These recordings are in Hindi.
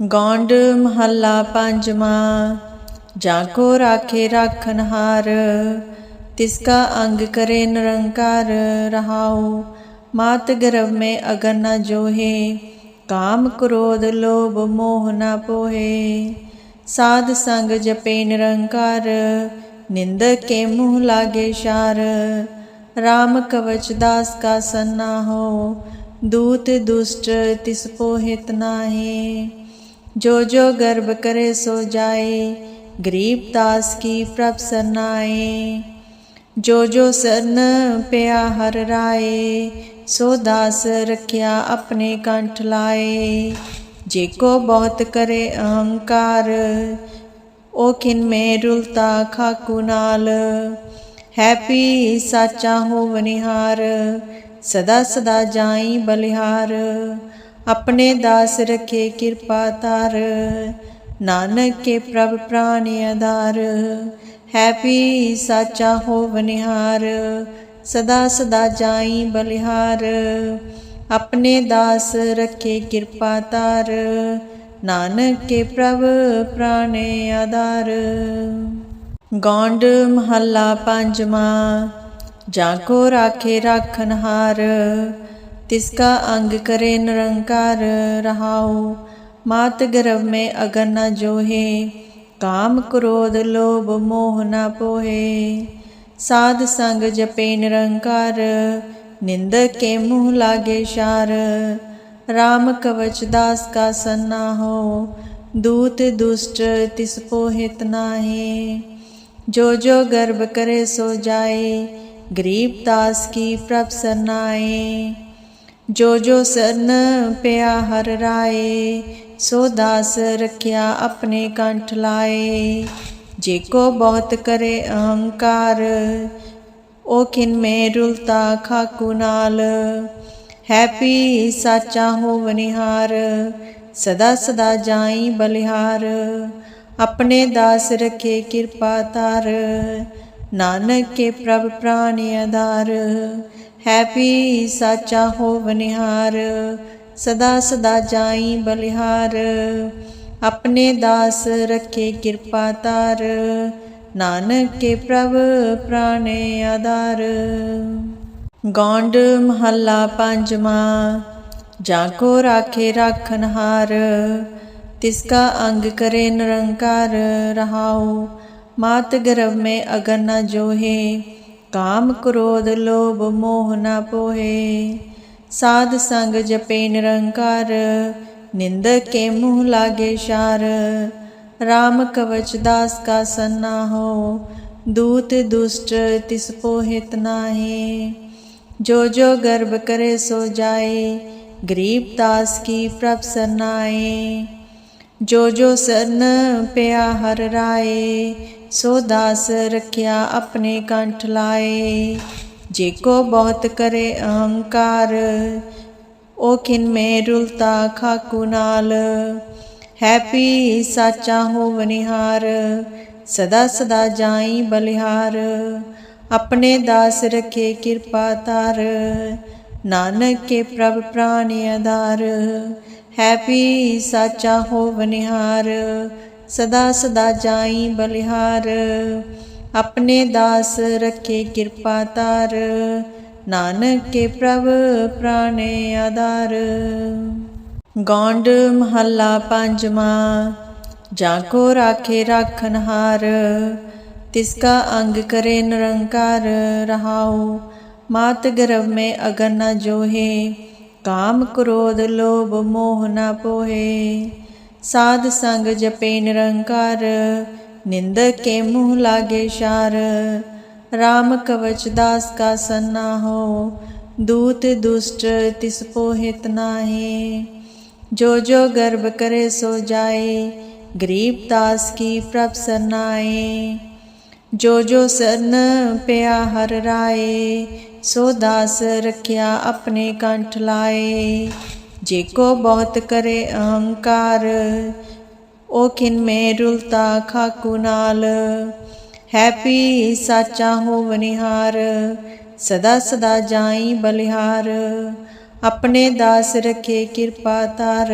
ਗੌਂਡ ਮਹੱਲਾ ਪੰਜਵਾਂ, ਜਾਂ ਕੋ ਰਾਖੇ ਰਾਖਨ ਹਾਰ, ਤਿਸ ਕਾ ਅੰਗ ਕਰੇ ਨਿਰੰਕਾਰ ਰਹਾਉ, ਮਾਤ ਗਰਭ ਮੈਂ ਅਗਰ ਨਾ ਜੋਹੇ, ਕਾਮ ਕ੍ਰੋਧ ਲੋਭ ਮੋਹ ਨਾ ਪੋਹੇ। ਸਾਧ ਸੰਗ ਜਪੇ ਨਿਰੰਕਾਰ, ਨਿੰਦ ਕੇ ਮੂਹ ਲਾਗੇ ਸ਼ਾਰ, ਰਾਮ ਕਵਚ ਦਾਸ ਕਾ ਸੰਨਾ ਹੋ, ਦੂਤ ਦੁਸ਼ਟ ਤਿਸ ਪੋਹਿਤ ਨਾਹੀ। जो जो गर्भ करे सो जाए, गरीब दास की प्रभ सरनाए। जो जो सरन पिया हर राए, सो दास रखिया अपने कंठ लाए। जेको बहुत करे अहंकार, ओ खिन में रुलता खाकू नाल। हैप्पी साचा हो वनिहार सदा सदा जाई बलिहार। ਆਪਣੇ ਦਾਸ ਰਖੇ ਕਿਰਪਾ ਤਾਰ ਨਾਨਕ ਕੇ ਪ੍ਰਭ ਪ੍ਰਾਨ ਆਧਾਰ। ਹੈਪੀ ਸਾਚਾ ਹੋ ਬਨਿਹਾਰ ਸਦਾ ਸਦਾ ਜਾਈ ਬਲਿਹਾਰ। ਆਪਣੇ ਦਾਸ ਰਖੇ ਕਿਰਪਾ ਤਾਰ ਨਾਨਕ ਕੇ ਪ੍ਰਭ ਪ੍ਰਾਨ ਆਧਾਰ। ਗੌਂਡ ਮਹੱਲਾ ਪੰਜਵਾਂ। ਜਾਂ ਕੋ ਰਾਖੇ ਰਾਖਨ ਹਾਰ तिसका अंग करे निरंकार रहाओ। मात गर्भ में अगर न जोहे, काम क्रोध, लोभ, मोह न पोहे। साध संग जपे निरंकार, निंद के मुँह लागे शार। राम कवच दास का सन्ना हो, दूत दुष्ट तिस पोहित नाहे। जो जो गर्भ करे सो जाए, गरीब दास की प्रभ सरनाए ਜੋ ਜੋ ਸਰਨ ਪਿਆ ਹਰ ਰਾਏ, ਸੋ ਦਾਸ ਰਖਿਆ ਆਪਣੇ ਕੰਠ ਲਾਏ। ਜੇ ਕੋ ਬਹੁਤ ਕਰੇ ਅਹੰਕਾਰ ਉਹ ਕਿਨ ਮੇ ਰੁਲਤਾ ਖਾਕੂ ਨਾਲ। ਹੈਪੀ ਸਾਚਾ ਹੋ ਵਨਿਹਾਰ ਸਦਾ ਸਦਾ ਜਾਈ ਬਲਿਹਾਰ। ਆਪਣੇ ਦਾਸ ਰਖੇ ਕਿਰਪਾ ਤਾਰ ਨਾਨਕ ਕੇ ਪ੍ਰਭ ਪ੍ਰਾਨ ਆਧਾਰ। ਹੈਪੀ ਸਾਚਾ ਹੋ ਬਨਿਹਾਰ ਸਦਾ ਸਦਾ ਜਾਈ ਬਲਿਹਾਰ ਆਪਣੇ ਦਾਸ ਰਖੇ ਕਿਰਪਾ ਤਾਰ ਨਾਨਕ ਕੇ ਪ੍ਰਭ ਪ੍ਰਾਨੇ ਆਧਾਰ ਗੌਂਡ ਮਹੱਲਾ ਪੰਜਵਾਂ ਜਾਂ ਕੋ ਰਾਖੇ ਰਾਖਨ ਹਾਰ ਤਿਸ ਕਾ ਅੰਗ ਕਰੇ ਨਿਰੰਕਾਰ ਰਹਾਉ ਮਾਤ ਗਰਭ ਮੈਂ ਅਗਰ काम क्रोध, लोभ, मोह ना पोहे। साध संग जपे निरंकार निंद के मुँह लागे शार। राम कवच दास का सन्ना हो, दूत दुष्ट तिस पोहित नाहे। जो जो गर्भ करे सो जाए, गरीब दास की प्रभ सन्नाए। ਜੋ ਜੋ ਸਰਨ ਪਿਆ ਹਰ ਰਾਏ, ਸੋ ਦਾਸ ਰਖਿਆ ਆਪਣੇ ਕੰਠ ਲਾਏ। ਜੇ ਕੋ ਬਹੁਤ ਕਰੇ ਅਹੰਕਾਰ, ਉਹ ਕਿਨ ਮੇ ਰੁਲਤਾ ਖਾਕੂ ਨਾਲ। ਹੈ ਪੀ ਸਾਚਾ ਹੋ ਬਨਿਹਾਰ ਸਦਾ ਸਦਾ ਜਾਈ ਬਲਿਹਾਰ। ਆਪਣੇ ਦਾਸ ਰਖੇ ਕਿਰਪਾ ਤਾਰ ਨਾਨਕ ਕੇ ਪ੍ਰਭ ਪ੍ਰਾਨ ਆਧਾਰ। हैप्पी साचा हो बनिहार सदा सदा जाई बलिहार। अपने दास रखे कृपा तार, नानक के प्रभ प्राण आधार। गौंड महला पांचवा जाको राखे राखनहार तिसका अंग करे निरंकार, रहाओ। मात गर्भ में अगर न जोहे काम क्रोध, लोभ, मोह ना पोहे। साध संग जपे निरंकार, निंद के मुँह लागे शार। राम कवच दास का सन्ना हो, दूत दुष्ट तिस पोहित नाहे। जो जो गर्भ करे सो जाए, गरीब दास की प्रभ सन्नाए। ਜੋ ਜੋ ਸਰਨ ਪਿਆ ਹਰ ਰਾਏ, ਸੋ ਦਾਸ ਰਖਿਆ ਆਪਣੇ ਕੰਠ ਲਾਏ। ਜੇ ਕੋ ਬਹੁਤ ਕਰੇ ਅਹੰਕਾਰ, ਉਹ ਕਿਨ ਮੇ ਰੁਲਤਾ ਖਾਕੂ ਨਾਲ। ਹੈਪੀ ਸਾਚਾ ਹੋ ਵਨਿਹਾਰ ਸਦਾ ਸਦਾ ਜਾਈ ਬਲਿਹਾਰ। ਆਪਣੇ ਦਾਸ ਰਖੇ ਕਿਰਪਾ ਤਾਰ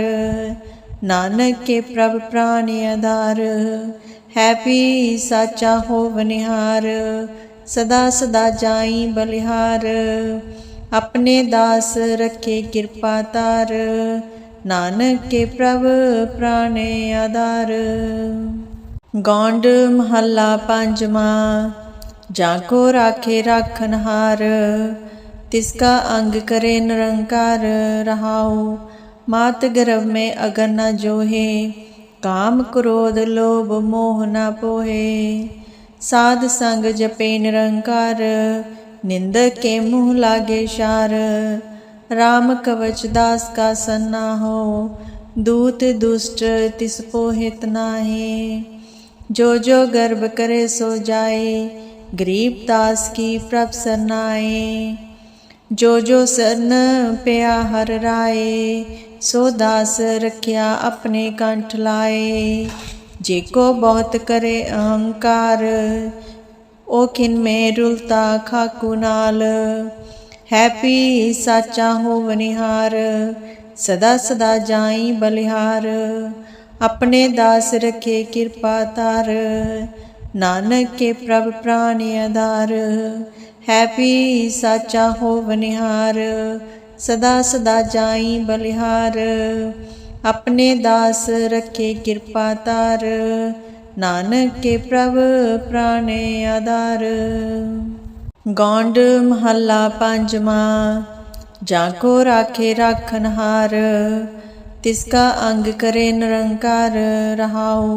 ਨਾਨਕ ਕੇ ਪ੍ਰਭ ਪ੍ਰਾਨ ਆਧਾਰ। ਹੈ ਪੀ ਸਾਚਾ ਹੋਵਨਿਹਾਰ ਸਦਾ ਸਦਾ ਜਾਈ ਬਲਿਹਾਰ। ਆਪਣੇ ਦਾਸ ਰੱਖੇ ਕਿਰਪਾ ਤਾਰ ਨਾਨਕ ਕੇ ਪ੍ਰਭ ਪ੍ਰਾਨ ਆਧਾਰ। ਗੌਂਡ ਮਹੱਲਾ ਪੰਜਵਾਂ, ਜਾਂ ਕੋ ਰਾਖੇ ਰਾਖਨਹਾਰ, ਤਿਸ ਕਾ ਅੰਗ ਕਰੇ ਨਿਰੰਕਾਰ ਰਹਾਉ। मात गर्भ में अगर न जोहे, काम क्रोध, लोभ, मोह न पोहे। साध संग जपे निरंकार, निंद के मुँह लागे शार। राम कवच दास का सन्ना हो, दूत दुष्ट तिस पोहित नाहे। जो जो गर्भ करे सो जाए, गरीब दास की प्रभ सन्नाए जो जो सरन पिया हर राए सो दास रखिया अपने कंठ लाए जेको बहुत करे अहंकार ओ खिन में रुलता खाकू नाल हैप्पी साचा हो वनिहार सदा सदा जाई बलिहार ਆਪਣੇ ਦਾਸ ਰਖੇ ਕਿਰਪਾ ਤਾਰ ਨਾਨਕ ਕੇ ਪ੍ਰਭ ਪ੍ਰਾਨ ਆਧਾਰ ਹੈ ਪੀ ਸਾਚਾ ਹੋ ਬਨਿਹਾਰ ਸਦਾ ਸਦਾ ਜਾਈ ਬਲਿਹਾਰ ਆਪਣੇ ਦਾਸ ਰਖੇ ਕਿਰਪਾ ਤਾਰ ਨਾਨਕ ਕੇ ਪ੍ਰਭ ਪ੍ਰਾਨ ਆਧਾਰ ਗੌਂਡ ਮਹੱਲਾ ਪੰਜਵਾਂ ਜਾਂ ਕੋ ਰਾਖੇ ਰਾਖਨਹਾਰ तिसका अंग करे निरंकार रहाओ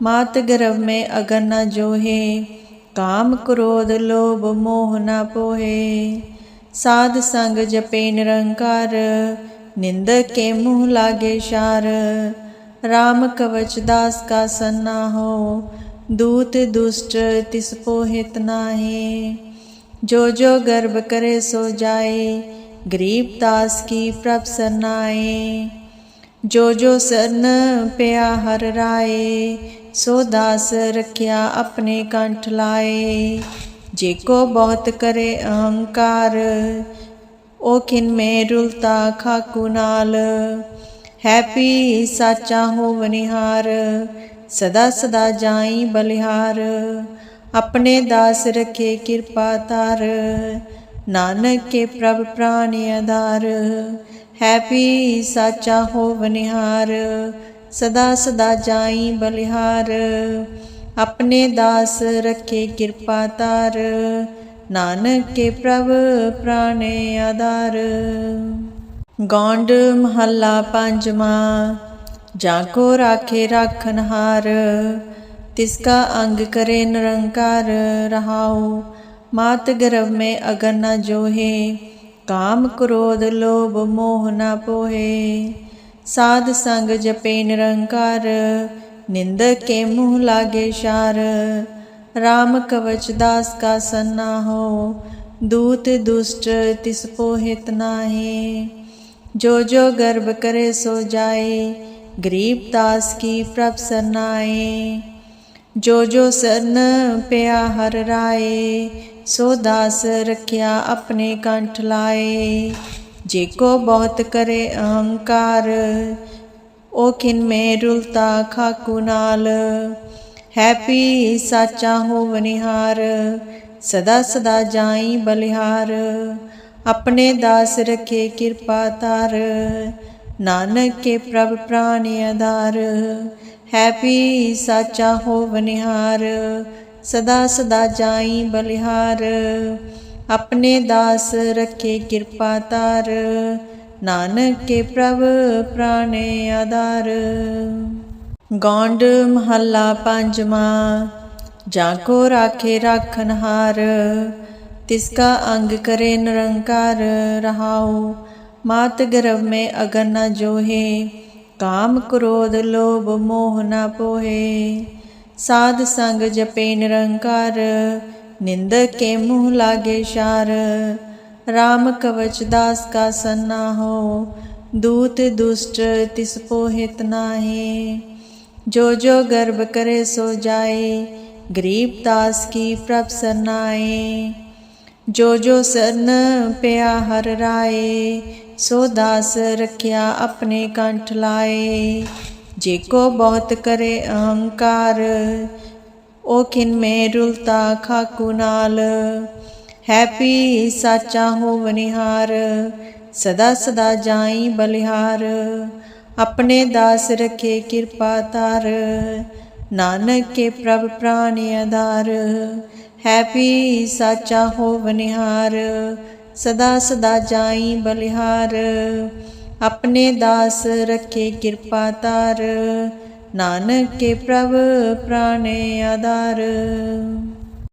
मात गर्भ में अगर न जोहे काम क्रोध, लोभ, मोह न पोहे। साध संग जपे निरंकार निंद के मुँह लागे शार। राम कवच दास का सन्ना हो, दूत दुष्ट तिस पोहित नाहे। जो जो गर्भ करे सो जाए, गरीब दास की प्रभ सरनाए ਜੋ ਜੋ ਸਰਨ ਪਿਆ ਹਰ ਰਾਏ, ਸੋ ਦਾਸ ਰਖਿਆ ਆਪਣੇ ਕੰਠ ਲਾਏ। ਜੇ ਕੋ ਬਹੁਤ ਕਰੇ ਅਹੰਕਾਰ ਉਹ ਕਿਨ ਮੇ ਰੁਲਤਾ ਖਾਕੂ ਨਾਲ। ਹੈਪੀ ਸਾਚਾ ਹੋਵਨਿਹਾਰ ਸਦਾ ਸਦਾ ਜਾਈ ਬਲਿਹਾਰ। ਆਪਣੇ ਦਾਸ ਰਖੇ ਕਿਰਪਾ ਤਾਰ ਨਾਨਕ ਕੇ ਪ੍ਰਭ ਪ੍ਰਾਨ ਆਧਾਰ। ਹੈਪੀ ਸਾਚਾ ਹੋ ਬਨਿਹਾਰ ਸਦਾ ਸਦਾ ਜਾਈ ਬਲਿਹਾਰ ਆਪਣੇ ਦਾਸ ਰੱਖੇ ਕਿਰਪਾ ਤਾਰ ਨਾਨਕ ਕੇ ਪ੍ਰਭ ਪ੍ਰਾਨ ਆਧਾਰ ਗੌਂਡ ਮਹੱਲਾ ਪੰਜਵਾਂ ਜਾਂ ਕੋ ਰਾਖੇ ਰਾਖਨਹਾਰ ਤਿਸ ਕਾ ਅੰਗ ਕਰੇ ਨਿਰੰਕਾਰ ਰਹਾਉ ਮਾਤ ਗਰਭ ਮੈਂ ਅਗਰ ਨ ਜੋਹੇ काम क्रोध, लोभ, मोह ना पोहे। साध संग जपे निरंकार निंद के मुँह लागे शार। राम कवच दास का सन्ना हो, दूत दुष्ट तिस पोहित नाहे। जो जो गर्भ करे सो जाए, गरीब दास की प्रभ सन्नाए। ਜੋ ਜੋ ਸਰਨ ਪਿਆ ਹਰ ਰਾਏ, ਸੋ ਦਾਸ ਰਖਿਆ ਆਪਣੇ ਕੰਠ ਲਾਏ। ਜੇ ਕੋ ਬਹੁਤ ਕਰੇ ਅਹੰਕਾਰ ਉਹ ਖਿਨ ਮੇ ਰੁਲਤਾ ਖਾਕੂ ਨਾਲ। ਹੈਪੀ ਸਾਚਾ ਹੋ ਵਨਿਹਾਰ ਸਦਾ ਸਦਾ ਜਾਈ ਬਲਿਹਾਰ। ਆਪਣੇ ਦਾਸ ਰਖੇ ਕਿਰਪਾ ਤਾਰ ਨਾਨਕ ਕੇ ਪ੍ਰਭ ਪ੍ਰਾਨ ਆਧਾਰ। ਹੈਪੀ ਸਾਚਾ ਹੋ ਵਨਿਹਾਰ ਸਦਾ ਸਦਾ ਜਾਈ ਬਲਿਹਾਰ ਆਪਣੇ ਦਾਸ ਰੱਖੇ ਕਿਰਪਾ ਤਾਰ ਨਾਨਕ ਕੇ ਪ੍ਰਭ ਪ੍ਰਾਨ ਆਧਾਰ ਗੌਂਡ ਮਹੱਲਾ ਪੰਜਵਾਂ ਜਾਂ ਕੋ ਰਾਖੇ ਰਾਖਨਹਾਰ ਤਿਸ ਕਾ ਅੰਗ ਕਰੇ ਨਿਰੰਕਾਰ ਰਹਾਉ ਮਾਤ ਗਰਭ ਮੈਂ ਅਗਰ ਨ काम क्रोध, लोभ, मोह ना पोहे। साध संग जपे निरंकार निंद के मुँह लागे शार। राम कवच दास का सन्ना हो, दूत दुष्ट तिस पोहित नाहे। जो जो गर्भ करे सो जाए, गरीब दास की प्रभ सन्नाए। ਜੋ ਜੋ ਸਰਨ ਪਿਆ ਹਰ ਰਾਏ, ਸੋ ਦਾਸ ਰਖਿਆ ਆਪਣੇ ਕੰਠ ਲਾਏ। ਜੇ ਕੋ ਬਹੁਤ ਕਰੇ ਅਹੰਕਾਰ, ਉਹ ਕਿਨ ਮੇ ਰੁਲਤਾ ਖਾਕੂ ਨਾਲ। ਹੈਪੀ ਸਾਚਾ ਹੋਵਨਿਹਾਰ ਸਦਾ ਸਦਾ ਜਾਈ ਬਲਿਹਾਰ। ਆਪਣੇ ਦਾਸ ਰਖੇ ਕਿਰਪਾ ਤਾਰ ਨਾਨਕ ਕੇ ਪ੍ਰਭ ਪ੍ਰਾਨ ਆਧਾਰ। ਹੈਪੀ ਸਾਚਾ ਹੋ ਬਨਿਹਾਰ ਸਦਾ ਸਦਾ ਜਾਈ ਬਲਿਹਾਰ। ਆਪਣੇ ਦਾਸ ਰੱਖੇ ਕਿਰਪਾ ਤਾਰ ਨਾਨਕ ਕੇ ਪ੍ਰਭ ਪ੍ਰਾਨ ਆਧਾਰ।